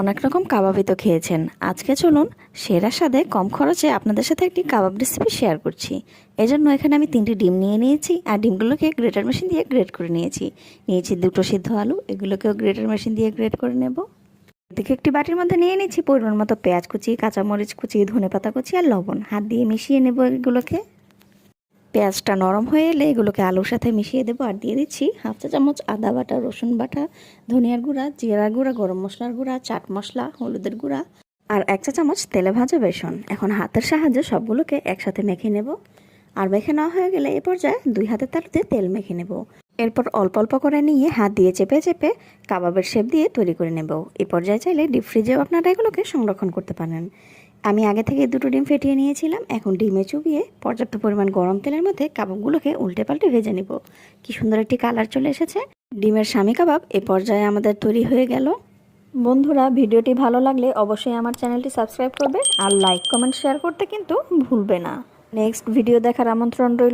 অনেক রকম কাবাবই তো খেয়েছেন। আজকে চলুন সেরা স্বাদে কম খরচে আপনাদের সাথে একটি কাবাব রেসিপি শেয়ার করছি। এজন্য এখানে আমি তিনটি ডিম নিয়ে নিয়েছি আর ডিমগুলোকে গ্রেটার মেশিন দিয়ে গ্রেট করে নিয়েছি। নিয়েছি দুটো সিদ্ধ আলু, এগুলোকেও গ্রেটার মেশিন দিয়ে গ্রেট করে নেব। এদিকে একটি বাটির মধ্যে নিয়ে নিচ্ছি পরিমাণ মতো পেঁয়াজ কুচি, কাঁচামরিচ কুচি ধনে পাতা কুচি আর লবণ। হাত দিয়ে মিশিয়ে নেব এগুলোকে। পেঁয়াজটা নরম হয়ে এলে এগুলোকে আলুর সাথে মিশিয়ে দেবো আর দিয়ে দিচ্ছি হাফ চা চামচ আদা বাটা, রসুন বাটা, ধনিয়ার গুঁড়া, জিরার গুঁড়া, গরম মশলার গুঁড়া, চাট মশলা, হলুদের গুঁড়া আর এক চা চামচ তেলে ভাজা বেসন। এখন হাতের সাহায্যে সবগুলোকে একসাথে মেখে নেব আর মেখে নেওয়া হয়ে গেলে এ পর্যায়ে দুই হাতের তালুতে তেল মেখে নেব। এরপর অল্প অল্প করে নিয়ে হাত দিয়ে চেপে চেপে কাবাবের শেপ দিয়ে তৈরি করে নেব। এ পর্যায়ে চাইলে ডিপ ফ্রিজেও আপনারা এগুলোকে সংরক্ষণ করতে পারেন। আমি আগে থেকে দুটো ডিম ফেটিয়ে নিয়েছিলাম এখন ডিমে চুবিয়ে পর্যাপ্ত পরিমাণ গরম তেলের মধ্যে কাবাবগুলোকে উল্টে পাল্টে ভেজে নিব। কি সুন্দর একটি কালার চলে এসেছে। ডিমের স্বামী কাবাব এ পর্যায়ে আমাদের তৈরি হয়ে গেল। বন্ধুরা ভিডিওটি ভালো লাগলে অবশ্যই আমার চ্যানেলটি সাবস্ক্রাইব করবে আর লাইক কমেন্ট শেয়ার করতে কিন্তু ভুলবে না। নেক্সট ভিডিও দেখার আমন্ত্রণ রইল।